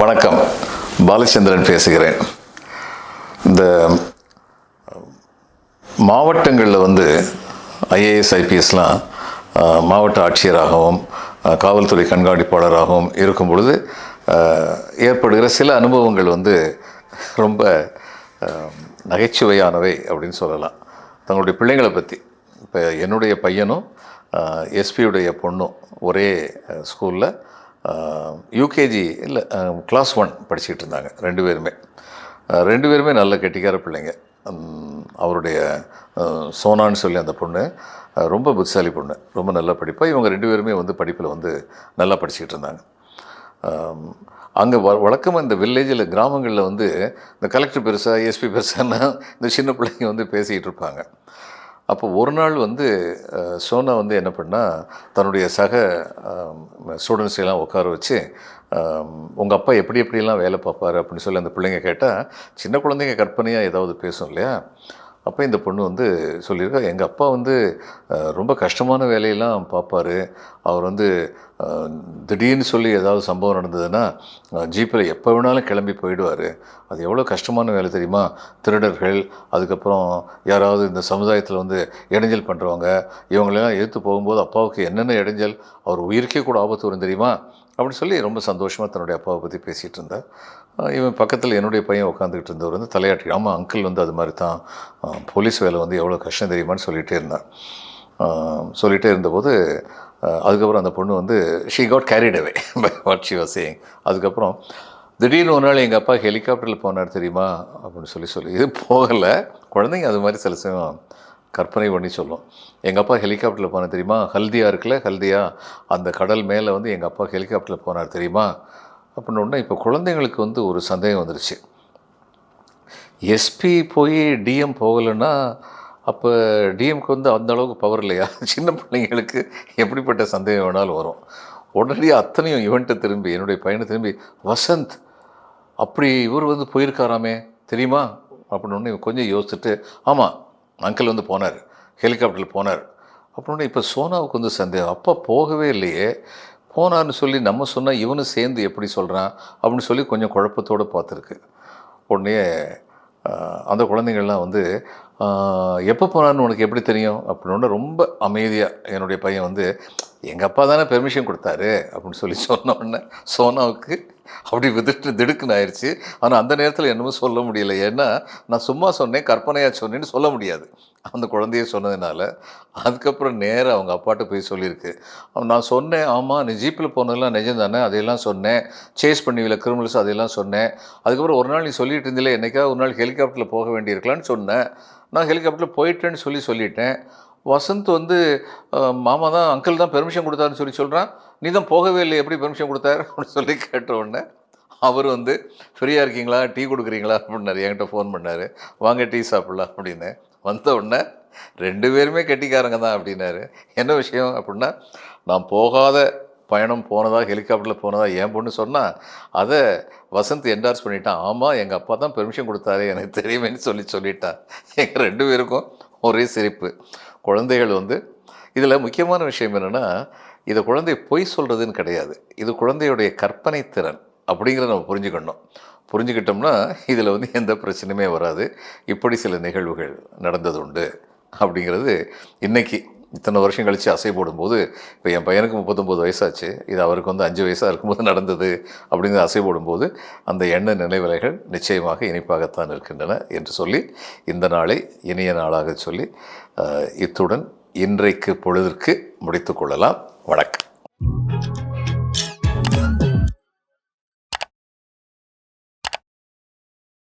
வணக்கம். பாலச்சந்திரன் பேசுகிறேன். இந்த மாவட்டங்களில் வந்து ஐஏஎஸ் ஐபிஎஸ்லாம் மாவட்ட ஆட்சியராகவும் காவல்துறை கண்காணிப்பாளராகவும் இருக்கும் பொழுது ஏற்படுகிற சில அனுபவங்கள் வந்து ரொம்ப நகைச்சுவையானவை அப்படின்னு சொல்லலாம். தங்களுடைய பிள்ளைங்களை பற்றி இப்போ என்னுடைய பையனும் எஸ்பியுடைய பொண்ணும் ஒரே ஸ்கூலில் யூகேஜி இல்லை கிளாஸ் ஒன் படிச்சுக்கிட்டு இருந்தாங்க ரெண்டு பேருமே. ரெண்டு பேருமே நல்ல கெட்டிக்கார பிள்ளைங்க. அவருடைய சோனான்னு சொல்லி அந்த பொண்ணு ரொம்ப புத்திசாலி பொண்ணு ரொம்ப நல்லா படிப்பாக இவங்க ரெண்டு பேருமே வந்து படிப்பில் வந்து நல்லா படிச்சுக்கிட்டு இருந்தாங்க. அங்கே வ வழக்கமாக இந்த வில்லேஜில் கிராமங்களில் வந்து இந்த கலெக்டர் பெருசாக எஸ்பி பெருசான்னா இந்த சின்ன பிள்ளைங்க வந்து பேசிக்கிட்டு இருப்பாங்க. அப்போ ஒரு நாள் வந்து சோனா வந்து என்ன பண்ணால் தன்னுடைய சக ஸ்டூடெண்ட்ஸையெல்லாம் உட்கார வச்சு உங்கள் அப்பா எப்படி எப்படிலாம் வேலை பார்ப்பாரு? அப்படின்னு சொல்லி அந்த பிள்ளைங்க கேட்டால் சின்ன குழந்தைங்க கற்பனையாக ஏதாவது பேசும் இல்லையா? அப்போ இந்த பொண்ணு வந்து சொல்லியிருக்கா எங்கள் அப்பா வந்து ரொம்ப கஷ்டமான வேலையெல்லாம் பார்ப்பாரு. அவர் வந்து திடீர்னு சொல்லி ஏதாவது சம்பவம் நடந்ததுன்னா ஜீப்பில் எப்போ வேணாலும் கிளம்பி போயிடுவார். அது எவ்வளோ கஷ்டமான வேலை தெரியுமா? திருடர்கள் அதுக்கப்புறம் யாராவது இந்த சமுதாயத்தில் வந்து இடைஞ்சல் பண்ணுறவங்க இவங்களெல்லாம் எதிர்த்து போகும்போது அப்பாவுக்கு என்னென்ன இடைஞ்சல் அவர் உயிருக்கே கூட ஆபத்து வரும் தெரியுமா? அப்படின்னு சொல்லி ரொம்ப சந்தோஷமாக தன்னுடைய அப்பாவை பற்றி பேசிகிட்டு இருந்தார். இவன் பக்கத்தில் என்னுடைய பையன் உட்காந்துக்கிட்டு இருந்தவர் வந்து தலையாட்டி ஆமாம் அங்கிள் வந்து அது மாதிரி தான் போலீஸ் வேலை வந்து எவ்வளோ கஷ்டம் தெரியுமான்னு சொல்லிகிட்டே இருந்தான் சொல்லிகிட்டே இருந்தபோது அதுக்கப்புறம் அந்த பொண்ணு வந்து she got carried away by what she was saying அதுக்கப்புறம் திடீர்னு ஒரு நாள் எங்கள் அப்பா ஹெலிகாப்டரில் போனார் தெரியுமா? அப்படின்னு சொல்லி சொல்லி. இது போகலை. குழந்தைங்க அது மாதிரி சில சமயம் கற்பனை பண்ணி சொல்லும். எங்கள் அப்பா ஹெலிகாப்டரில் போனார் தெரியுமா? ஹல்தியா இருக்குல்ல ஹல்தியா? அந்த கடல் மேலே வந்து எங்கள் அப்பா ஹெலிகாப்டரில் போனார் தெரியுமா? அப்படின்னு இப்போ குழந்தைங்களுக்கு வந்து ஒரு சந்தேகம் வந்துருச்சு. எஸ்பி போய் டிஎம் போகலைன்னா அப்போ டிஎம்க்கு வந்து அந்த அளவுக்கு பவர் இல்லையா? சின்ன பிள்ளைங்களுக்கு எப்படிப்பட்ட சந்தேகம் வேணாலும் வரும். உடனடியாக அத்தனையும் இவன்ட்டு திரும்பி என்னுடைய பையனை திரும்பி வசந்த் அப்படி இவர் வந்து போயிருக்காராமே தெரியுமா? அப்படின்னு உடனே கொஞ்சம் யோசிச்சுட்டு ஆமாம் அங்கிள் வந்து போனார் ஹெலிகாப்டரில் போனார். அப்படின்னு இப்போ சோனாவுக்கு வந்து சந்தேகம். அப்பா போகவே இல்லையே. போனான்னு சொல்லி நம்ம சொன்னால் இவனும் சேர்ந்து எப்படி சொல்கிறான் அப்படின்னு சொல்லி கொஞ்சம் குழப்பத்தோடு பார்த்துருக்கு. உடனே அந்த குழந்தைங்கள்லாம் வந்து எப்போ போனான்னு உனக்கு எப்படி தெரியும்? அப்படின்னு ரொம்ப அமைதியாக என்னுடைய பையன் வந்து எங்கள் அப்பா தானே பெர்மிஷன் கொடுத்தாரு? அப்படின்னு சொல்லி சொன்ன உடனே சோனாவுக்கு அப்படி விதிட்டு திடுக்குன்னு ஆயிடுச்சு ஆனால் அந்த நேரத்தில் என்னமோ சொல்ல முடியல. ஏன்னா நான் சும்மா சொன்னேன் கற்பனையாக சொன்னேன்னு சொல்ல முடியாது. அந்த குழந்தைய சொன்னதுனால. அதுக்கப்புறம் நேராக அவங்க அப்பாட்ட போய் சொல்லியிருக்கு. அவன் நான் சொன்னேன் ஆமாம் நீ ஜீப்பில் போனதெல்லாம் நிஜம் தானே? அதையெல்லாம் சொன்னேன். சேஸ் பண்ணுவீல கிரிமினல்ஸ் அதையெல்லாம் சொன்னேன். அதுக்கப்புறம் ஒரு நாள் நீ சொல்லிட்டு இருந்தில்ல என்றைக்காவது ஒரு நாள் ஹெலிகாப்டரில் போக வேண்டியிருக்கலான்னு சொன்னேன். நான் ஹெலிகாப்டரில் போயிட்டேன்னு சொல்லி சொல்லிட்டேன். வசந்த் வந்து மாமா தான் அங்கிள் தான் பெர்மிஷன் கொடுத்தாருன்னு சொல்லி சொல்கிறான் நீ தான் போகவே இல்லை எப்படி பெர்மிஷன் கொடுத்தாரு? அப்படின்னு சொல்லி கேட்ட உடனே அவர் வந்து ஃப்ரீயாக இருக்கீங்களா? டீ கொடுக்குறீங்களா? அப்படின்னாரு. என்கிட்ட ஃபோன் பண்ணார். வாங்க டீ சாப்பிட்லாம். அப்படின்னு. வந்த உடனே ரெண்டு பேருமே கெட்டிக்காரங்க தான். அப்படின்னாரு. என்ன விஷயம்? அப்படின்னா நான் போகாத பயணம் போனதா ஹெலிகாப்டரில் போனதா என் பொண்ணு சொன்னால் அதை வசந்த் என்டார்ஸ் பண்ணிட்டான். ஆமாம் எங்கள் அப்பா தான் பெர்மிஷன் கொடுத்தாரு எனக்கு தெரியுமேன்னு சொல்லி சொல்லிட்டான். எங்கள் ரெண்டு பேருக்கும் ஒரே சிரிப்பு. குழந்தைகள் வந்து இதில் முக்கியமான விஷயம் என்னென்னா இதை குழந்தை பொய் சொல்கிறதுன்னு கிடையாது. இது குழந்தையுடைய கற்பனை திறன் அப்படிங்கிறத நம்ம புரிஞ்சுக்கணும். புரிஞ்சுக்கிட்டோம்னா இதில் வந்து எந்த பிரச்சனையுமே வராது. இப்படி சில நிகழ்வுகள் நடந்தது உண்டு அப்படிங்கிறது இன்னைக்கு இத்தனை வருஷம் கழித்து அசை போடும்போது இப்போ என் பையனுக்கு முப்பத்தொம்போது வயசாச்சு இது அவருக்கு வந்து அஞ்சு வயசாக இருக்கும்போது நடந்தது அப்படிங்கிற அசை போடும்போது அந்த எண்ண நினைவலைகள் நிச்சயமாக இனிப்பாகத்தான் இருக்கின்றன என்று சொல்லி இந்த நாளை இனிய நாளாக சொல்லி இத்துடன் இன்றைக்கு பொழுதிற்கு முடித்துக்கொள்ளலாம் வணக்கம்.